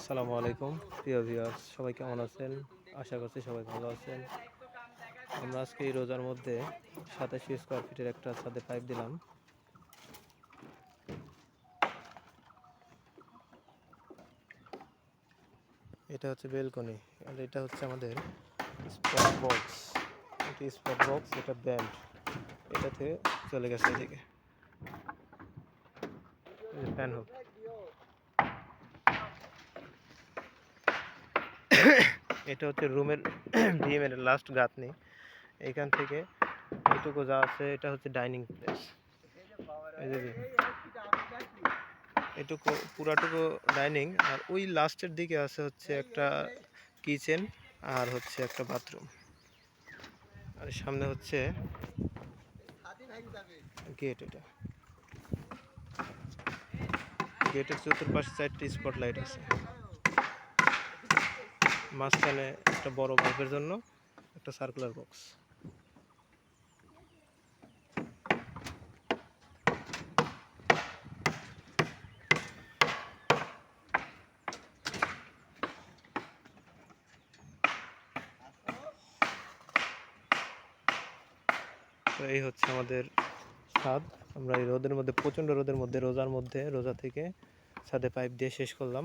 আসসালামু আলাইকুম। প্রিয় ভিউয়ার্স সবাই কেমন আছেন? আশা করছি সবাই ভালো আছেন। আমরা আজকে এই রোজার মধ্যে সাতাশি স্কোয়ার ফিটের একটা ছাদে পাইপ দিলাম। এটা হচ্ছে বেলকনি আর এটা হচ্ছে আমাদের স্পট বক্স এটি স্পট বক্স এটা ব্যান্ড এটাতে চলে গেছে এদিকে। ফ্যান হোক। এটা হচ্ছে রুমের বিএমের লাস্ট গাঁথনি। এখান থেকে এটুকু যা আছে, এটা হচ্ছে ডাইনিং প্লেস এটুকু, পুরাটুকু ডাইনিং আর ওই লাস্টের দিকে আছে হচ্ছে একটা কিচেন আর হচ্ছে একটা বাথরুম আর সামনে হচ্ছে গেট এটা। গেটের চতুর্পাশে চারটি স্পট লাইট আছে। মাঝখানে একটা বড় বাল্বের জন্য একটা সার্কুলার বক্স তো এই হচ্ছে আমাদের ছাদ আমরা এই রোদের মধ্যে, প্রচণ্ড রোদের মধ্যে, রোজার মধ্যে, রোজা থেকে ছাদে পাইপ দিয়ে শেষ করলাম।